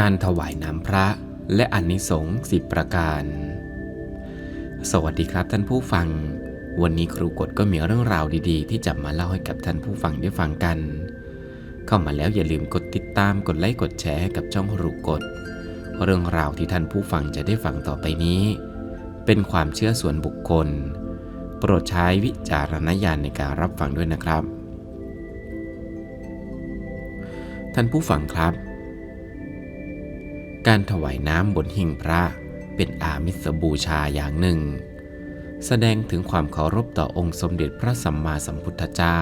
การถวายน้ำพระและอนนิสงส์สิบประการ สวัสดีครับท่านผู้ฟัง วันนี้ครูกฎก็มีเรื่องราวดีๆ ที่จะมาเล่าให้กับท่านผู้ฟังได้ฟังกัน เข้ามาแล้วอย่าลืมกดติดตามกดไลค์กดแชร์ให้กับช่องครูกฎเรื่องราวที่ท่านผู้ฟังจะได้ฟังต่อไปนี้ เป็นความเชื่อส่วนบุคคล โปรดใช้วิจารณญาณในการรับฟังด้วยนะครับ ท่านผู้ฟังครับ การถวายน้ำบนหิ้งพระเป็นอามิสบูชาอย่างหนึ่ง แสดงถึงความเคารพต่อองค์สมเด็จพระสัมมาสัมพุทธเจ้า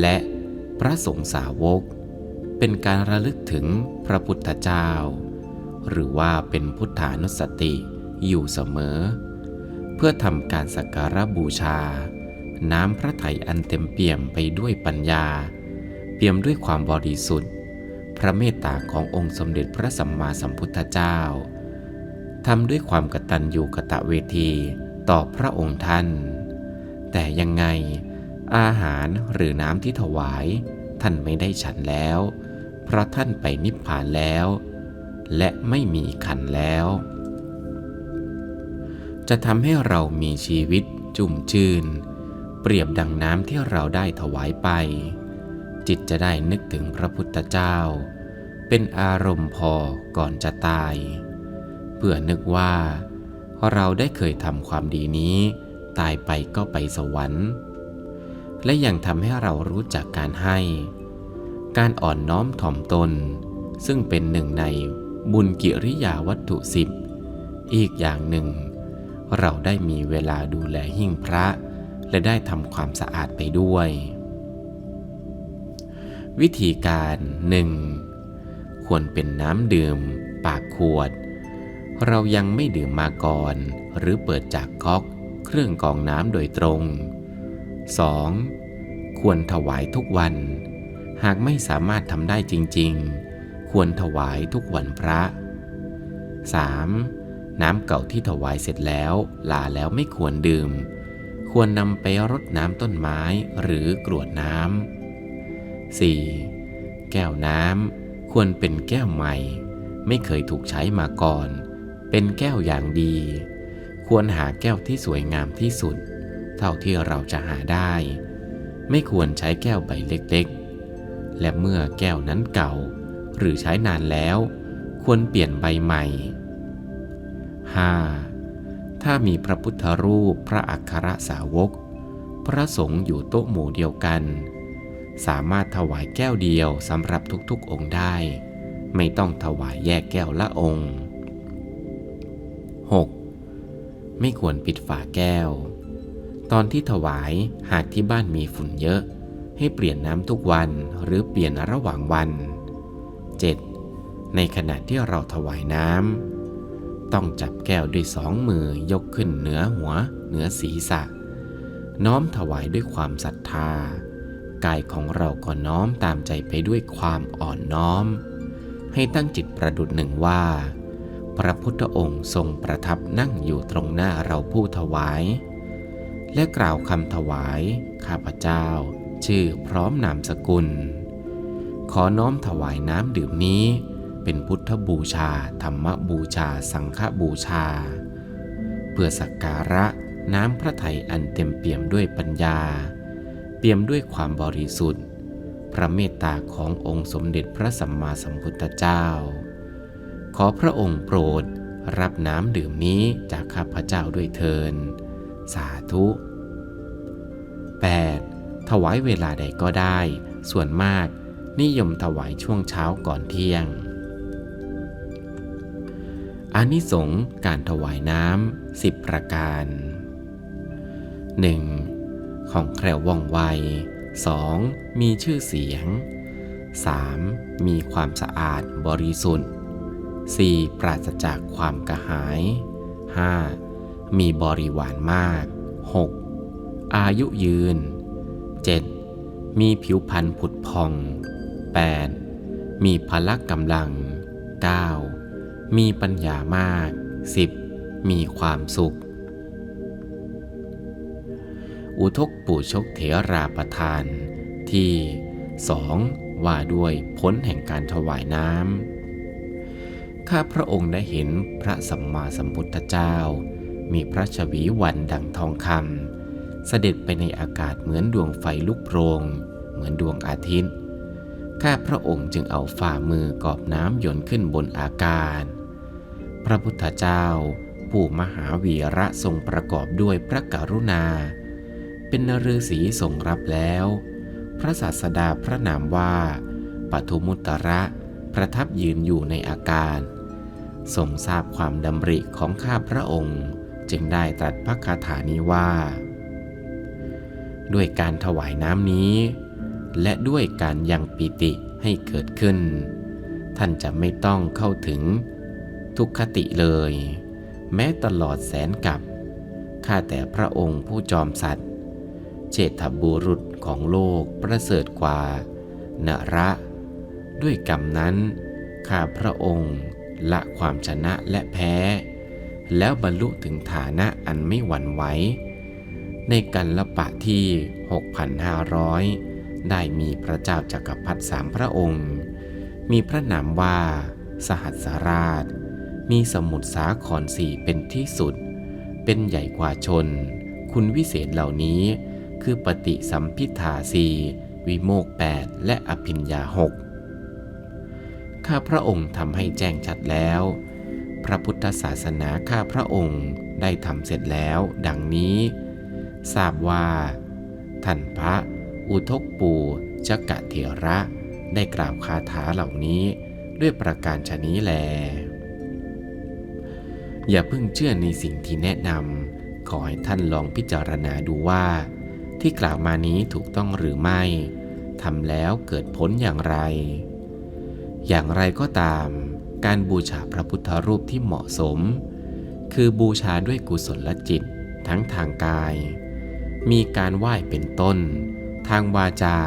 และพระสงฆ์สาวก เป็นการระลึกถึงพระพุทธเจ้า หรือว่าเป็นพุทธานุสติอยู่เสมอ เพื่อทำการสักการะบูชา น้ำพระทัยอันเต็มเปี่ยมไปด้วยปัญญา เปี่ยมด้วยความบริสุทธิ์ พระเมตตาขององค์สมเด็จพระสัมมาสัมพุทธเจ้าทำด้วยความกตัญญูกะตะเวทีต่อพระองค์ท่าน แต่ยังไงอาหารหรือน้ำที่ถวาย ท่านไม่ได้ฉันแล้ว เพราะท่านไปนิพพานแล้ว และไม่มีขันแล้ว จะทำให้เรามีชีวิตจุ่มชื่น เปรียบดังน้ำที่เราได้ถวายไป จิตจะได้นึกถึงพระพุทธเจ้า เป็นอารมณ์พอก่อนจะตาย เพื่อนึกว่าเราได้เคยทำความดีนี้ ตายไปก็ไปสวรรค์ และยังทำให้เรารู้จักการให้ การอ่อนน้อมถ่อมตน ซึ่งเป็นหนึ่งในบุญกิริยาวัตถุสิบอีกอย่างหนึ่ง เราได้มีเวลาดูแลหิ้งพระ และได้ทำความสะอาดไปด้วย วิธีการหนึ่งควรเป็นน้ำดื่ม ปากขวด เรายังไม่ดื่มมาก่อน หรือเปิดจากก๊อก เครื่องกรองน้ำโดยตรง 2. ควรถวายทุกวัน หากไม่สามารถทำได้จริง ๆ ควรถวายทุกวันพระ 3. น้ำเก่าที่ถวายเสร็จแล้วลาแล้วไม่ควรดื่ม ควรนำไปรดน้ำต้นไม้หรือกรวดน้ำ 4. แก้วน้ำควรเป็นแก้วใหม่ ไม่เคยถูกใช้มาก่อน เป็นแก้วอย่างดี ควรหาแก้วที่สวยงามที่สุด เท่าที่เราจะหาได้ ไม่ควรใช้แก้วใบเล็กๆ และเมื่อแก้วนั้นเก่า หรือใช้นานแล้ว ควรเปลี่ยนใบใหม่ 5. ถ้ามีพระพุทธรูปพระอัครสาวก พระสงฆ์อยู่โต๊ะหมู่เดียวกัน สามารถถวายแก้วเดียวสำหรับทุกๆองค์ได้ ไม่ต้องถวายแยกแก้วละองค์ 6. ไม่ควรปิดฝาแก้ว ตอนที่ถวายหากที่บ้านมีฝุ่นเยอะ ให้เปลี่ยนน้ำทุกวันหรือเปลี่ยนระหว่างวัน 7. ในขณะที่เราถวายน้ำต้องจับแก้วด้วยสองมือยกขึ้นเหนือหัวเหนือศีรษะ น้อมถวายด้วยความศรัทธา กายของเราก็น้อมตามใจไปด้วยความอ่อนน้อม ให้ตั้งจิตประดุดหนึ่งว่า พระพุทธองค์ทรงประทับนั่งอยู่ตรงหน้าเราผู้ถวาย และกล่าวคำถวาย ข้าพเจ้า ชื่อพร้อมนามสกุล ขอน้อมถวายน้ำดื่มนี้ เป็นพุทธบูชา ธรรมบูชา สังฆบูชา เพื่อสักการะน้ำพระทัยอันเต็มเปี่ยมด้วยปัญญา เปี่ยมด้วยความบริสุทธิ์ พระเมตตาขององค์สมเด็จพระสัมมาสัมพุทธเจ้า ขอพระองค์โปรดรับน้ำดื่มนี้จากข้าพเจ้าด้วยเทิน สาธุ 8. ถวายเวลาใดก็ได้ ส่วนมากนิยมถวายช่วงเช้าก่อนเที่ยงอานิสงส์การถวายน้ำสิบประการ 1. ของแคล่วว่องไว 2. มีชื่อเสียง 3. มีความสะอาดบริสุทธิ์ 4. ปราศจากความกระหาย 5. มีบริวารมาก 6. อายุยืน 7. มีผิวพรรณผุดพอง 8. มีพละกำลัง 9. มีปัญญามาก 10. มีความสุข อุทกปูชกเถราประทาน ที่สองว่าด้วยพ้นแห่งการถวายน้ำข้าพระองค์ได้เห็นพระสัมมาสัมพุทธเจ้า มีพระชวีวันดังทองคำเสด็จไปในอากาศเหมือนดวงไฟลุกโพรง เหมือนดวงอาทิตย์ ข้าพระองค์จึงเอาฝ่ามือกอบน้ำหยนขึ้นบนอากาศ พระพุทธเจ้า ผู้มหาวีระทรงประกอบด้วยพระกรุณา เป็นนฤษีทรงรับแล้ว พระศาสดาพระนามว่าปทุมุตระประทับยืนอยู่ในอากาศทรงทราบความดำริของข้าพระองค์ จึงได้ตรัสพระคาถานี้ว่า ด้วยการถวายน้ำนี้ และด้วยการยังปิติให้เกิดขึ้น ท่านจะไม่ต้องเข้าถึงทุกขติเลย แม้ตลอดแสนกับข้าแต่พระองค์ผู้จอมสัตว์ เจตบุรุษของโลกประเสริฐกว่านระด้วยกรรมนั้น ข้าพระองค์ละความชนะและแพ้ แล้วบรรลุถึงฐานะอันไม่หวั่นไหว ในกันละปะที่ 6,500 ได้มีพระเจ้าจักรพรรดิสามพระองค์ มีพระนามว่า สหัสราช มีสมุทรสาครสี่เป็นที่สุด เป็นใหญ่กว่าชน คุณวิเศษเหล่านี้ คือปฏิสัมพิทาสีวิโมกแปดและอภิญญาหกข้าพระองค์ทำให้แจ้งชัดแล้ว พระพุทธศาสนาข้าพระองค์ได้ทำเสร็จแล้ว ดังนี้ ทราบว่าท่านพระอุทกปูจกะเถระได้กล่าวคาถาเหล่านี้ด้วยประการชนี้แล อย่าเพิ่งเชื่อในสิ่งที่แนะนำขอให้ท่านลองพิจารณาดูว่า ที่กล่าวมานี้ถูกต้องหรือไม่ทำแล้วเกิดผลอย่างไร อย่างไรก็ตาม การบูชาพระพุทธรูปที่เหมาะสม คือบูชาด้วยกุศลจิตทั้งทางกาย มีการไหว้เป็นต้น ทางวาจา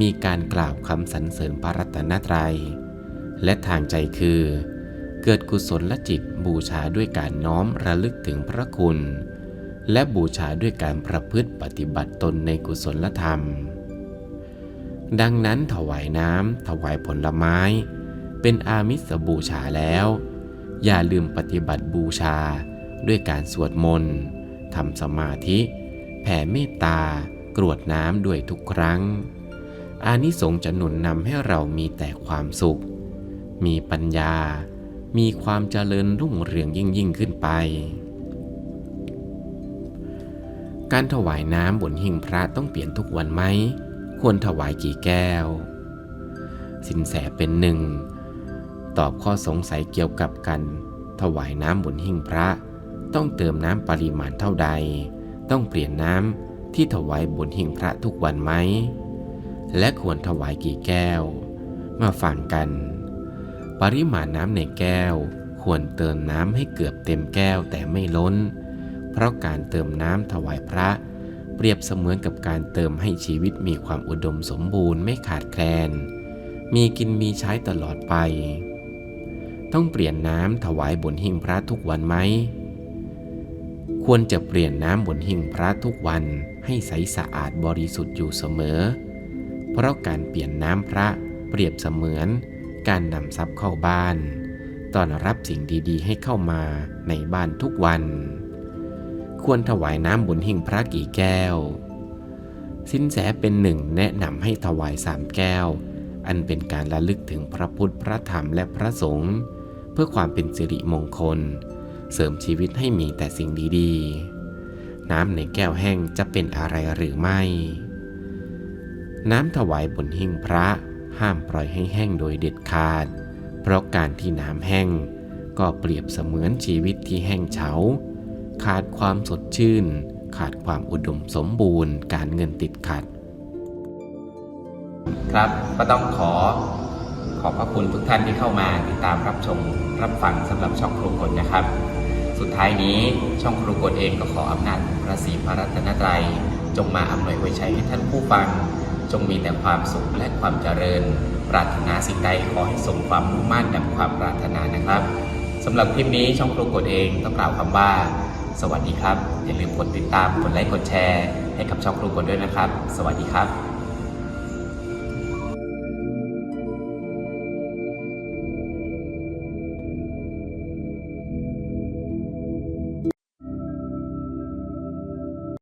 มีการกล่าวคำสรรเสริญพระรัตนตรัย และทางใจคือ เกิดกุศลจิตบูชาด้วยการน้อมระลึกถึงพระคุณ และบูชาด้วยการประพฤติปฏิบัติตนในกุศลธรรม ดังนั้นถวายน้ำถวายผลไม้ เป็นอามิสบูชาแล้ว อย่าลืมปฏิบัติบูชาด้วยการสวดมนต์ทำสมาธิ แผ่เมตตากรวดน้ำด้วยทุกครั้ง อานิสงส์จะหนุนนำให้เรามีแต่ความสุข มีปัญญา มีความเจริญรุ่งเรืองยิ่งยิ่งขึ้นไป การถวายน้ำบนหิ้งพระต้องเปลี่ยนทุกวันไหม ควรถวายกี่แก้ว สินแสเป็นหนึ่ง ตอบข้อสงสัยเกี่ยวกับการถวายน้ำบนหิ้งพระ ต้องเติมน้ำปริมาณเท่าใด ต้องเปลี่ยนน้ำที่ถวายบนหิ้งพระทุกวันไหม และควรถวายกี่แก้ว มาฟังกัน ปริมาณน้ำในแก้ว ควรเติมน้ำให้เกือบเต็มแก้วแต่ไม่ล้น เพราะการเติมน้ำถวายพระ เปรียบเสมือนกับการเติมให้ชีวิตมีความอุดมสมบูรณ์ไม่ขาดแคลน มีกินมีใช้ตลอดไป ต้องเปลี่ยนน้ำถวายบนหิ้งพระทุกวันไหม ควรจะเปลี่ยนน้ำบนหิ้งพระทุกวันให้ใสสะอาดบริสุทธิ์อยู่เสมอ เพราะการเปลี่ยนน้ำพระเปรียบเสมือนการนำทรัพย์เข้าบ้าน ต้อนรับสิ่งดีๆ ให้เข้ามาในบ้านทุกวัน ควรถวายน้ำบนหิ้งพระกี่แก้ว สินแสเป็นหนึ่งแนะนำให้ถวายสามแก้ว อันเป็นการระลึกถึงพระพุทธพระธรรมและพระสงฆ์เพื่อความเป็นสิริมงคล เสริมชีวิตให้มีแต่สิ่งดีๆ น้ำในแก้วแห้งจะเป็นอะไรหรือไม่ น้ำถวายบนหิ้งพระห้ามปล่อยให้แห้งโดยเด็ดขาด เพราะการที่น้ำแห้งก็เปรียบเสมือนชีวิตที่แห้งเฉา ขาดความสดชื่น ขาดความอุดมสมบูรณ์ การเงินติดขัด ครับก็ต้องขอขอบพระคุณทุกท่านที่เข้ามาติดตามรับชมรับฟังสำหรับช่องครูกฎนะครับ สุดท้ายนี้ช่องครูกฎเองก็ขออำนาจพระศรีพระรัตนตรัยจงมาอำนวยไว้ใช้ให้ท่านผู้ฟัง จงมีแต่ความสุขและความเจริญ ปรารถนาสิ่งใดขอให้สมความมุ่งมั่นดังความปรารถนานะครับสำหรับคลิปนี้ช่องครูกฎเองต้องกล่าวคำว่า สวัสดีครับ อย่าลืมกดติดตาม กดไลค์ กดแชร์ ให้กับช่องครูกดด้วยนะครับ สวัสดีครับ